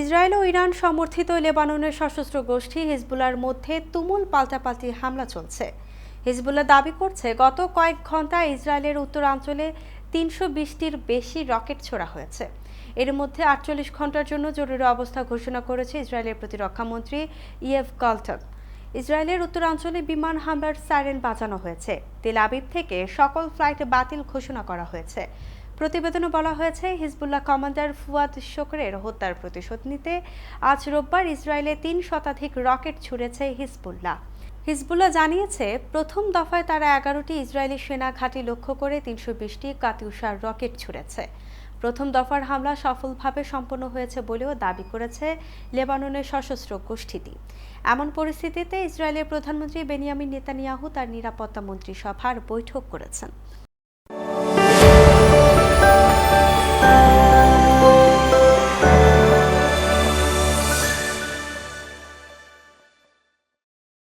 Israel ও Iran সমর্থিত লেবাননের সশস্ত্র গোষ্ঠী হিজবুলার মধ্যে তুমুল পাল্টাপাল্টি হামলা চলছে। হিজবুল্লাহ দাবি করছে, গত কয়েক ঘন্টায় ইসরায়েলের উত্তরাঞ্চলে তিনশো বিশটির বেশি রকেট ছোড়া হয়েছে। এর মধ্যে আটচল্লিশ ঘণ্টার জন্য জরুরি অবস্থা ঘোষণা করেছে ইসরায়েলের প্রতিরক্ষামন্ত্রী ইয়েভ গালটন। ইসরায়েলের উত্তরাঞ্চলে বিমান হামলার সাইরেন বাজানো হয়েছে। তেল আবিব থেকে সকল ফ্লাইট বাতিল ঘোষণা করা হয়েছে। প্রতিবেদনে বলা হয়েছে, হিজবুল্লাহ কমান্ডার ফুয়াদ শোকরের হত্যার প্রতিশোধ নিতে আজ রোববার ইসরায়েলে তিন শতাধিক রকেট ছুড়েছে হিজবুল্লাহ। হিজবুল্লাহ জানিয়েছে, প্রথম দফায় তারা এগারোটি ইসরায়েলি সেনা ঘাঁটি লক্ষ্য করে তিনশো বিশটি কাতিউষার রকেট ছুড়েছে। প্রথম দফার হামলা সফলভাবে সম্পন্ন হয়েছে বলেও দাবি করেছে লেবাননের সশস্ত্র গোষ্ঠীটি। এমন পরিস্থিতিতে ইসরায়েলের প্রধানমন্ত্রী বেনিয়ামিন নেতানিয়াহু তার নিরাপত্তা মন্ত্রিসভার বৈঠক করেছেন।